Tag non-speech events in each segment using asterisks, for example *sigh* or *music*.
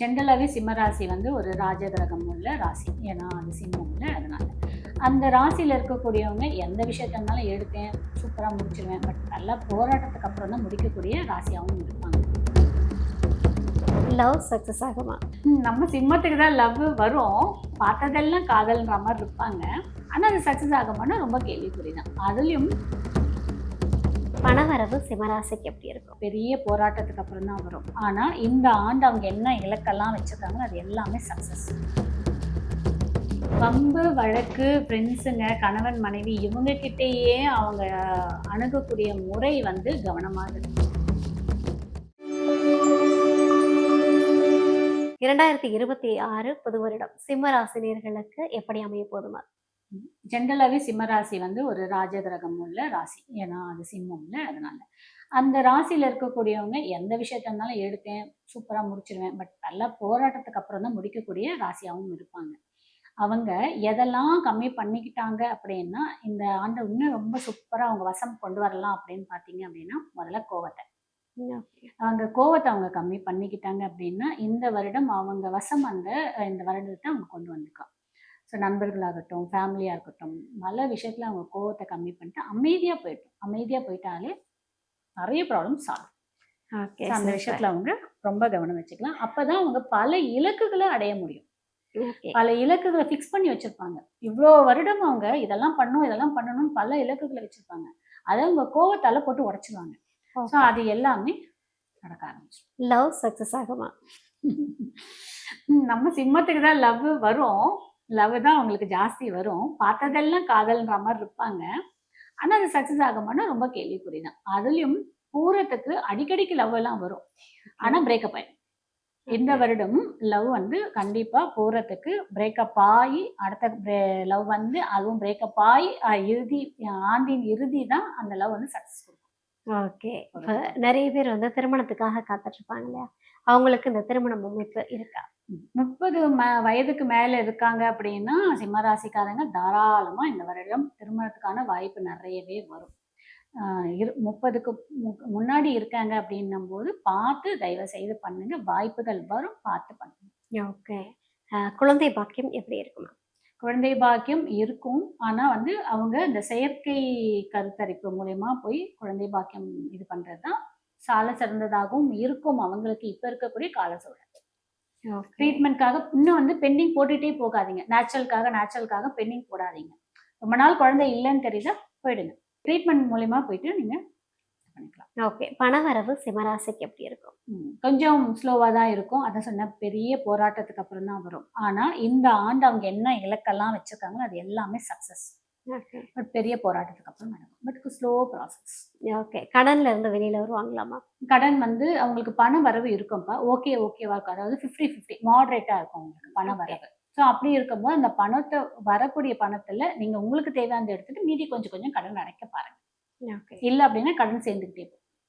ஜென்ரலாகவே சிம்ம ராசி வந்து ஒரு ராஜகிரகம் உள்ள ராசி. ஏன்னா அது சிம்மம்ல அதனால. அந்த ராசியில் இருக்கக்கூடியவங்க எந்த விஷயத்த இருந்தாலும் எடுத்தேன் சூப்பராக முடிச்சிருவேன். பட் நல்லா போராட்டத்துக்கு அப்புறம் தான் முடிக்கக்கூடிய ராசியாகவும் இருப்பாங்க. லவ் சக்ஸஸ் ஆகுமா? நம்ம சிம்மத்துக்கு தான் லவ் வரும். பார்த்ததெல்லாம் காதல்ன்ற மாதிரி இருப்பாங்க. ஆனால் அது சக்ஸஸ் ஆகுமானா ரொம்ப கேள்விக்குறி தான் அதுலேயும் பணவரவு சிம்மராசிக்கு எப்படி இருக்கும்? பெரிய போராட்டத்துக்கு அப்புறம் தான் வரும். ஆனால் இந்த ஆண்டு அவங்க என்ன இலக்கெல்லாம் வச்சுருக்காங்களோ அது எல்லாமே சக்ஸஸ் வம்பு வழக்கு ஃப்ரெண்ட்ஸுங்க கணவன் மனைவி இவங்க கிட்டேயே அவங்க அணுகக்கூடிய முறை வந்து கவனமாக இருக்கும் இரண்டாயிரத்தி இருபத்தி ஆறு புது வருடம். சிம்ம ராசினியர்களுக்கு எப்படி அமைய போதுமா ஜென்ரலாகவே சிம்மராசி வந்து ஒரு ராஜகிரகம் உள்ள ராசி. ஏன்னா அது சிம்மம்ல அதனால. அந்த ராசியில் இருக்கக்கூடியவங்க எந்த விஷயத்த இருந்தாலும் எடுத்தேன் சூப்பராக முடிச்சிருவேன். பட் நல்லா போராட்டத்துக்கு அப்புறம் தான் முடிக்கக்கூடிய ராசியாகவும் இருப்பாங்க. அவங்க எதெல்லாம் கம்மி பண்ணிக்கிட்டாங்க அப்படின்னா இந்த ஆண்டு இன்னும் ரொம்ப சூப்பராக அவங்க வசம் கொண்டு வரலாம் அப்படின்னு பார்த்தீங்க அப்படின்னா முதல்ல கோவத்தை. அவங்க கோவத்தை அவங்க கம்மி பண்ணிக்கிட்டாங்க அப்படின்னா இந்த வருடம் அவங்க வசம் அந்த இந்த வருடத்தை அவங்க கொண்டு வந்துக்கலாம். ஸோ நண்பர்களாகட்டும் ஃபேமிலியாக இருக்கட்டும் பல விஷயத்தில் அவங்க கோவத்தை கம்மி பண்ணிட்டு அமைதியாக போயிட்டோம் அமைதியாக போயிட்டாலே நிறைய ப்ராப்ளம் சால்வ் ஓகே அந்த விஷயத்தில் அவங்க ரொம்ப கவனம் வச்சுக்கலாம். அப்போ தான் அவங்க பல இலக்குகளை அடைய முடியும். பல இலக்குகளை ஃபிக்ஸ் பண்ணி வச்சுருப்பாங்க. இவ்வளோ வருடம் அவங்க இதெல்லாம் பண்ணணும் இதெல்லாம் பண்ணணும்னு பல இலக்குகளை வச்சுருப்பாங்க. அதை அவங்க கோவத்தால் போட்டு உடச்சிருவாங்க. ஸோ அது எல்லாமே நடக்க ஆரம்பிச்சிடும். லவ் சக்ஸஸ் ஆகுமா? *laughs* நம்ம சிம்மத்துக்கு தான் லவ் வரும். லவ் தான் அவங்களுக்கு ஜாஸ்தி வரும். பார்த்ததெல்லாம் காதல்ன்ற மாதிரி இருப்பாங்க. ஆனால் அது சக்ஸஸ் ஆகுமானா ரொம்ப கேள்விக்குறி தான். அதுலேயும் பூரத்துக்கு அடிக்கடிக்கு லவ் எல்லாம் வரும். ஆனால் பிரேக்கப் ஆயிடும் இந்த வருடம் லவ் வந்து கண்டிப்பாக பூரத்துக்கு பிரேக்கப் ஆகி அடுத்த லவ் வந்து அதுவும் பிரேக்கப் ஆகி இறுதி ஆண்டின் இறுதி தான் அந்த லவ் வந்து சக்ஸஸ் ஓகே. இப்போ நிறைய பேர் வந்து திருமணத்துக்காக காத்துட்டு இருப்பாங்க இல்லையா? அவங்களுக்கு இந்த திருமணம் அமைப்பு இருக்கா? முப்பது ம வயதுக்கு மேலே இருக்காங்க அப்படின்னா சிம்மராசிக்காரங்க தாராளமாக இந்த வருடம் திருமணத்துக்கான வாய்ப்பு நிறையவே வரும். இரு முப்பதுக்கு முன்னாடி இருக்காங்க அப்படின்னும் போது பார்த்து தயவு செய்து பண்ணுங்க. வாய்ப்புகள் வரும். பார்த்து பண்ணுங்க. ஓகே. குழந்தை பாக்கியம் எப்படி இருக்குமா? குழந்தை பாக்கியம் இருக்கும். ஆனால் வந்து அவங்க இந்த செயற்கை கருத்தரிப்பு மூலயமா போய் குழந்தை பாக்கியம் இது பண்ணுறது தான் சால சிறந்ததாகவும் இருக்கும் அவங்களுக்கு இப்போ இருக்கக்கூடிய கால சூழல். ட்ரீட்மெண்ட்காக இன்னும் வந்து பெண்டிங் போட்டுட்டே போகாதீங்க. நேச்சுரலுக்காக நேச்சுரலுக்காக பெண்டிங் போடாதீங்க. ரொம்ப நாள் குழந்தை இல்லைன்னு தெரியுதா போயிடுங்க. ட்ரீட்மெண்ட் மூலயமா போயிட்டு நீங்க பண்ணிக்கலாம். ஓகே. பணவரவு சிம்மராசிக்கு எப்படி இருக்கும்? கொஞ்சம் ஸ்லோவாக தான் இருக்கும். அதை சொன்ன பெரிய போராட்டத்துக்கு அப்புறம் தான் வரும். ஆனால் இந்த ஆண்டு அவங்க என்ன இலக்கெல்லாம் வச்சிருக்காங்களோ அது எல்லாமே சக்ஸஸ் பட் பெரிய போராட்டத்துக்கு அப்புறம் நடக்கும் பட் ஸ்லோ ப்ராசஸ் ஓகே. கடன்ல இருந்து வெளியில வருவாங்களாமா கடன் வந்து அவங்களுக்கு பண வரவு இருக்கும்ப்பா ஓகே ஓகேவா இருக்கும். அதாவது ஃபிஃப்டி ஃபிஃப்டி மாடரேட்டாக இருக்கும் உங்களுக்கு பண. வரவு ஸோ அப்படி இருக்கும்போது அந்த பணத்தை வரக்கூடிய பணத்தில் நீங்கள் உங்களுக்கு தேவையானதை எடுத்துட்டு மீதி கொஞ்சம் கொஞ்சம் கடன் அடைக்க பாருங்க. இல்லை அப்படின்னா கடன் சேர்ந்துக்கிட்டே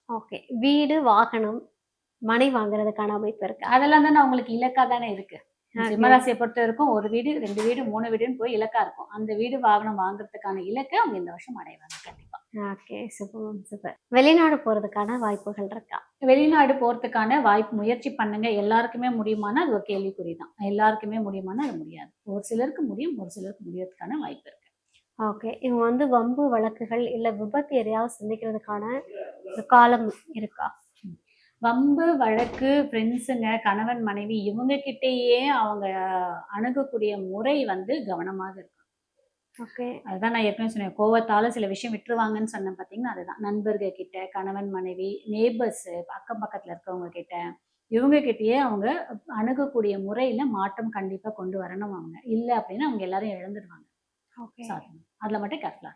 ஓகே. வீடு வாகனம் மனை வாங்குறதுக்கான அமைப்பு இருக்கா. அதெல்லாம் தானே அவங்களுக்கு இலக்கா தானே இருக்கு. சிம்மராசியை பொறுத்த வரைக்கும் ஒரு வீடு ரெண்டு வீடு மூணு வீடுன்னு போய் இலக்கா இருக்கும். அந்த வீடு வாகனம் வாங்குறதுக்கான இலக்கை அவங்க இந்த வருஷம் அடைவாங்க கண்டிப்பா. ஓகே. Super super. வெளிநாடு போறதுக்கான வாய்ப்புகள் இருக்கா? வெளிநாடு போறதுக்கான வாய்ப்பு முயற்சி பண்ணுங்க. எல்லாருக்குமே முடியுமானா அது ஒரு கேள்விக்குறி தான். எல்லாருக்குமே முடியுமானா அது முடியாது. ஒரு சிலருக்கு முடியும் ஒரு சிலருக்கு முடியறதுக்கான வாய்ப்பு இருக்கு. ஓகே இவங்க வந்து வம்பு வழக்குகள் இல்ல விபத்து எதையாவது சந்திக்கிறதுக்கான ஒரு காலம் இருக்கா? வம்பு வழக்கு ஃப்ரெண்ட்ஸுங்க கணவன் மனைவி இவங்க கிட்டேயே அவங்க அணுகக்கூடிய முறை வந்து கவனமாக இருக்கும் ஓகே அதுதான் நான் ஏற்கனவே சொன்னேன். கோவத்தால சில விஷயம் விட்டுருவாங்கன்னு சொன்னேன் பார்த்தீங்கன்னா அதுதான். நண்பர்கள் கிட்ட கணவன் மனைவி நேபர்ஸ் அக்கம் பக்கத்துல இருக்கவங்க கிட்ட இவங்க கிட்டயே அவங்க அணுகக்கூடிய முறையில மாற்றம் கண்டிப்பா கொண்டு வரணும் அவங்க இல்லை அப்படின்னா அவங்க எல்லாரும் இழந்துடுவாங்க ஓகே அதுல மட்டும் கேர்ஃபுல்லா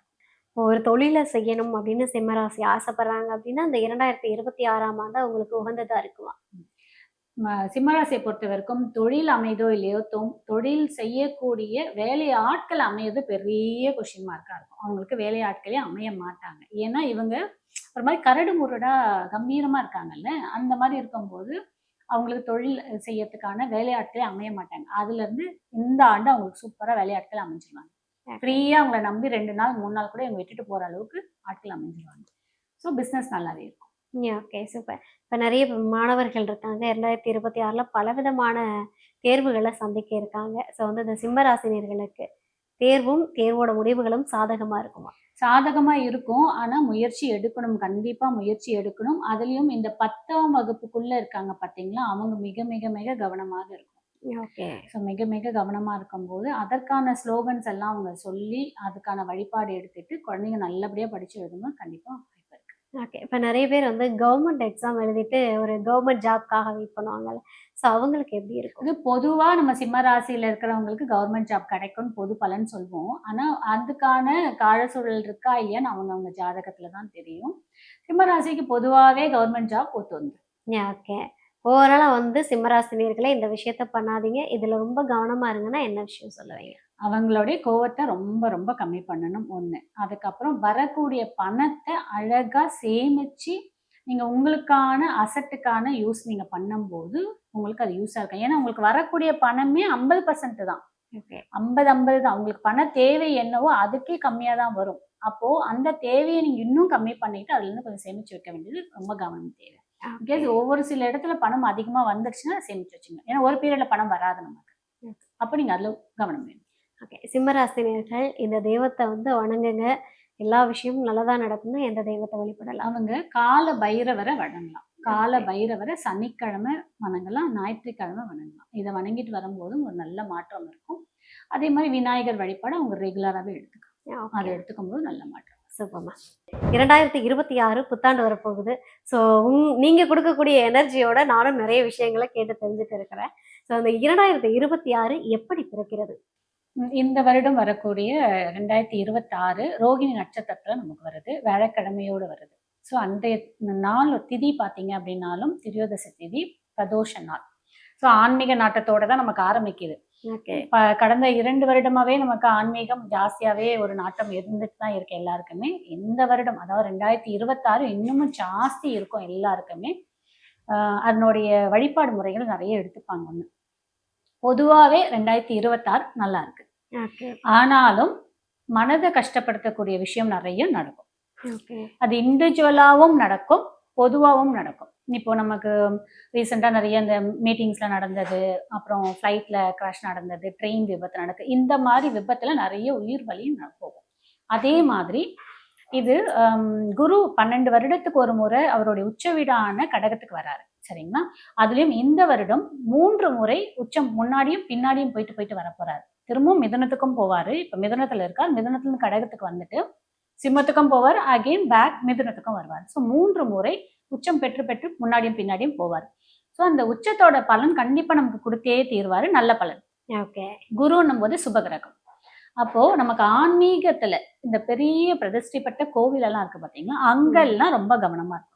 ஒரு தொழிலை செய்யணும் அப்படின்னு சிம்மராசி ஆசைப்படுறாங்க அப்படின்னா அந்த இரண்டாயிரத்தி இருபத்தி ஆறாம் ஆண்டு அவங்களுக்கு உகந்ததா இருக்குமா சிம்மராசியை பொறுத்த வரைக்கும் தொழில் அமைதோ இல்லையோ தொ- தொழில் செய்யக்கூடிய வேலை ஆட்கள் அமையது பெரிய கொஷின் மார்க்காக இருக்கும். அவங்களுக்கு வேலை ஆட்களே அமைய மாட்டாங்க. ஏன்னா இவங்க ஒரு மாதிரி கரடு முரடா கம்பீரமா இருக்காங்கல்ல? அந்த மாதிரி இருக்கும்போது அவங்களுக்கு தொழில் செய்யறதுக்கான வேலையாட்களே அமைய மாட்டாங்க. அதுல இருந்து இந்த ஆண்டு அவங்களுக்கு சூப்பரா வேலையாட்கள் அமைஞ்சிருவாங்க. ஃப்ரீயா அவங்கள நம்பி ரெண்டு நாள் மூணு நாள் கூட இவங்க விட்டுட்டு போற அளவுக்கு ஆட்கள் அமைஞ்சிருவாங்க. ஸோ பிஸ்னஸ் நல்லாவே இருக்கும். ஓகே சூப்பர் இப்போ நிறைய மாணவர்கள் இருக்காங்க. ரெண்டாயிரத்தி இருபத்தி ஆறில் பலவிதமான தேர்வுகளை சந்திக்க இருக்காங்க. ஸோ வந்து இந்த சிம்மராசினியர்களுக்கு தேர்வும் தேர்வோட முடிவுகளும் சாதகமாக இருக்குமா? சாதகமா இருக்கும். ஆனா முயற்சி எடுக்கணும். கண்டிப்பா முயற்சி எடுக்கணும். அதுலயும் இந்த பத்தாம் வகுப்புக்குள்ள இருக்காங்க பாத்தீங்களா? அவங்க மிக மிக மிக கவனமாக இருக்கும் ஸோ மிக மிக கவனமா இருக்கும்போது அதற்கான ஸ்லோகன்ஸ் எல்லாம் அவங்க சொல்லி அதுக்கான வழிபாடு எடுத்துட்டு குழந்தைங்க நல்லபடியா படிச்சு எழுதும்போது கண்டிப்பா வாய்ப்பு இருக்கு. ஓகே இப்போ நிறைய பேர் வந்து கவர்மெண்ட் எக்ஸாம் எழுதிட்டு ஒரு கவர்மெண்ட் ஜாப்க்காக வெயிட் பண்ணுவாங்கல்ல. ஸோ அவங்களுக்கு எப்படி இருக்கும்? இது பொதுவா நம்ம சிம்ம ராசியில இருக்கிறவங்களுக்கு கவர்மெண்ட் ஜாப் கிடைக்கும்னு பொது பலன் சொல்வோம். ஆனா அதுக்கான கால சூழல் இருக்கா இல்லையான்னு அவங்க அவங்க ஜாதகத்துல தான் தெரியும். சிம்ம ராசிக்கு பொதுவாவே கவர்மெண்ட் ஜாப் ஒத்து வந்து ஓகே ஓவராலாக வந்து சிம்மராசினியர்களே இந்த விஷயத்த பண்ணாதீங்க. இதில் ரொம்ப கவனமாக இருங்கன்னா என்ன விஷயம் சொல்லுவீங்க? அவங்களுடைய கோவத்தை ரொம்ப ரொம்ப கம்மி பண்ணணும். ஒண்ணு. அதுக்கப்புறம் வரக்கூடிய பணத்தை அழகா சேமிச்சு நீங்க உங்களுக்கான அசட்டுக்கான யூஸ் நீங்க பண்ணும்போது உங்களுக்கு அது யூஸா இருக்கும். ஏன்னா உங்களுக்கு வரக்கூடிய பணமே ஐம்பது பர்சன்ட் தான். ஓகே. ஐம்பது ஐம்பது தான். உங்களுக்கு பண தேவை என்னவோ அதுக்கே கம்மியாக தான் வரும். அப்போ அந்த தேவையை நீங்க இன்னும் கம்மி பண்ணிட்டு அதுல இருந்து கொஞ்சம் சேமிச்சு வைக்க வேண்டியது ரொம்ப கவனம் தேவை. பிகாஸ் ஒவ்வொரு சில இடத்துல பணம் அதிகமா வந்துருச்சுன்னா அதை சேமிச்சு வச்சுங்க ஏன்னா ஒரு பீரியட்ல பணம் வராது நமக்கு. அப்போ நீங்க அதுல கவனம் வேணும். ஓகே சிம்மராசினியர்கள் இந்த தெய்வத்தை வந்து வணங்குங்க. எல்லா விஷயமும் நல்லதா நடக்கும்னா எந்த தெய்வத்தை வழிபடலாம்? அவங்க கால பைரவரை வணங்கலாம். கால பைரவரை சனிக்கிழமை வணங்கலாம் ஞாயிற்றுக்கிழமை வணங்கலாம். இதை வணங்கிட்டு வரும்போதும் ஒரு நல்ல மாற்றம் இருக்கும். அதே மாதிரி விநாயகர் வழிபாடு அவங்க ரெகுலராகவே எடுத்துக்கலாம். அதை எடுத்துக்கும் போது நல்ல மாற்றம். சூப்பர்மா இரண்டாயிரத்தி இருபத்தி ஆறு புத்தாண்டு வரப்போகுது. ஸோ உங் நீங்கள் கொடுக்கக்கூடிய எனர்ஜியோட நானும் நிறைய விஷயங்களை கேட்டு தெரிஞ்சுட்டு இருக்கிறேன். ஸோ அந்த இரண்டாயிரத்தி இருபத்தி ஆறு எப்படி பிறக்கிறது? இந்த வருடம் வரக்கூடிய ரெண்டாயிரத்தி இருபத்தாறு ரோகிணி நட்சத்திரத்தில் நமக்கு வருது. வேலைக்கிழமையோடு வருது. ஸோ அந்த நாள் திதி பார்த்தீங்க அப்படின்னாலும் திரியோதச திதி பிரதோஷ நாள். ஸோ ஆன்மீக நாட்டத்தோட தான் நமக்கு ஆரம்பிக்குது. கடந்த இரண்டு வருடமாவே நமக்கு ஆன்மீகம் ஜாஸ்தியாவே ஒரு நாட்டம் இருந்துட்டு தான் இருக்கு எல்லாருக்குமே. இந்த வருடம் அதாவது ரெண்டாயிரத்தி இருபத்தாறு இன்னமும் ஜாஸ்தி இருக்கும் எல்லாருக்குமே. அதனுடைய வழிபாடு முறைகள் நிறைய எடுத்துப்பாங்க ஒன்று பொதுவாகவே ரெண்டாயிரத்தி இருபத்தாறு நல்லா இருக்கு. ஆனாலும் மனதை கஷ்டப்படுத்தக்கூடிய விஷயம் நிறைய நடக்கும். அது இண்டிவிஜுவலாகவும் நடக்கும் பொதுவாகவும் நடக்கும். இப்போ நமக்கு ரீசெண்டாக நிறைய இந்த மீட்டிங்ஸில் நடந்தது அப்புறம் ஃப்ளைட்டில் கிராஷ் நடந்தது ட்ரெயின் விபத்து நடக்குது இந்த மாதிரி விபத்தில் நிறைய உயிர் வலியும் போகும். அதே மாதிரி இது குரு பன்னெண்டு வருடத்துக்கு ஒரு முறை அவருடைய உச்ச வீடான கடகத்துக்கு வராரு. சரிங்களா? அதுலேயும் இந்த வருடம் மூன்று முறை உச்சம் முன்னாடியும் பின்னாடியும் போயிட்டு போயிட்டு வர போறாரு. திரும்பவும் மிதனத்துக்கும் போவார். இப்போ மிதனத்தில் இருக்கார். மிதனத்துலேருந்து கடகத்துக்கு வந்துட்டு சிம்மத்துக்கும் போவார். அகெயின் பேக் மிதுனத்துக்கும் வருவார். ஸோ மூன்று முறை உச்சம் பெற்று பெற்று முன்னாடியும் பின்னாடியும் போவார். ஸோ அந்த உச்சத்தோட பலன் கண்டிப்பா நமக்கு கொடுத்தே தீர்வாரு நல்ல பலன். ஓகே. குருன்னும் போது சுபகிரகம். அப்போ நமக்கு ஆன்மீகத்துல இந்த பெரிய பிரதிஷ்டைப்பட்ட கோவில் எல்லாம் இருக்கு பாத்தீங்களா? அங்கெல்லாம் ரொம்ப கவனமா இருக்கும்.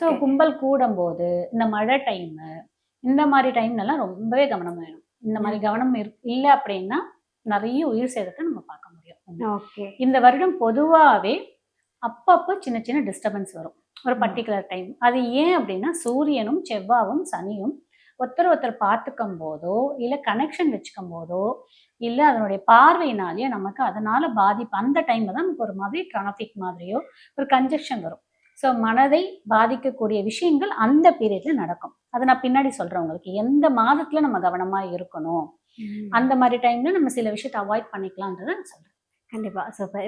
ஸோ கும்பல் கூடும்போது இந்த மழை டைம் இந்த மாதிரி டைம்ல எல்லாம் ரொம்பவே கவனம் வேணும் இந்த மாதிரி கவனம் இல்லை அப்படின்னா நிறைய உயிர் சேதத்தை நம்ம பார்க்க முடியும். இந்த வருடம் பொதுவாகவே அப்பப்போ சின்ன சின்ன டிஸ்டர்பன்ஸ் வரும். ஒரு. பர்டிகுலர் டைம் அது ஏன் அப்படின்னா சூரியனும் செவ்வாவும் சனியும் ஒருத்தர் ஒருத்தர் பார்த்துக்கும் போதோ இல்லை கனெக்ஷன் வச்சுக்கும் போதோ இல்லை அதனுடைய பார்வையினாலேயோ நமக்கு அதனால பாதிப்பு அந்த டைம்ல தான் நமக்கு ஒரு மாதிரி டிராஃபிக் மாதிரியோ ஒரு கன்ஜெக்ஷன் வரும். ஸோ மனதை பாதிக்கக்கூடிய விஷயங்கள் அந்த பீரியட்ல நடக்கும். அதை நான் பின்னாடி சொல்றேன் உங்களுக்கு. எந்த மாதத்துல நம்ம கவனமா இருக்கணும். அந்த மாதிரி டைம்ல நம்ம சில விஷயத்தை அவாய்ட் பண்ணிக்கலான்றதை நான் சொல்றேன். கண்டிப்பா. சூப்பர்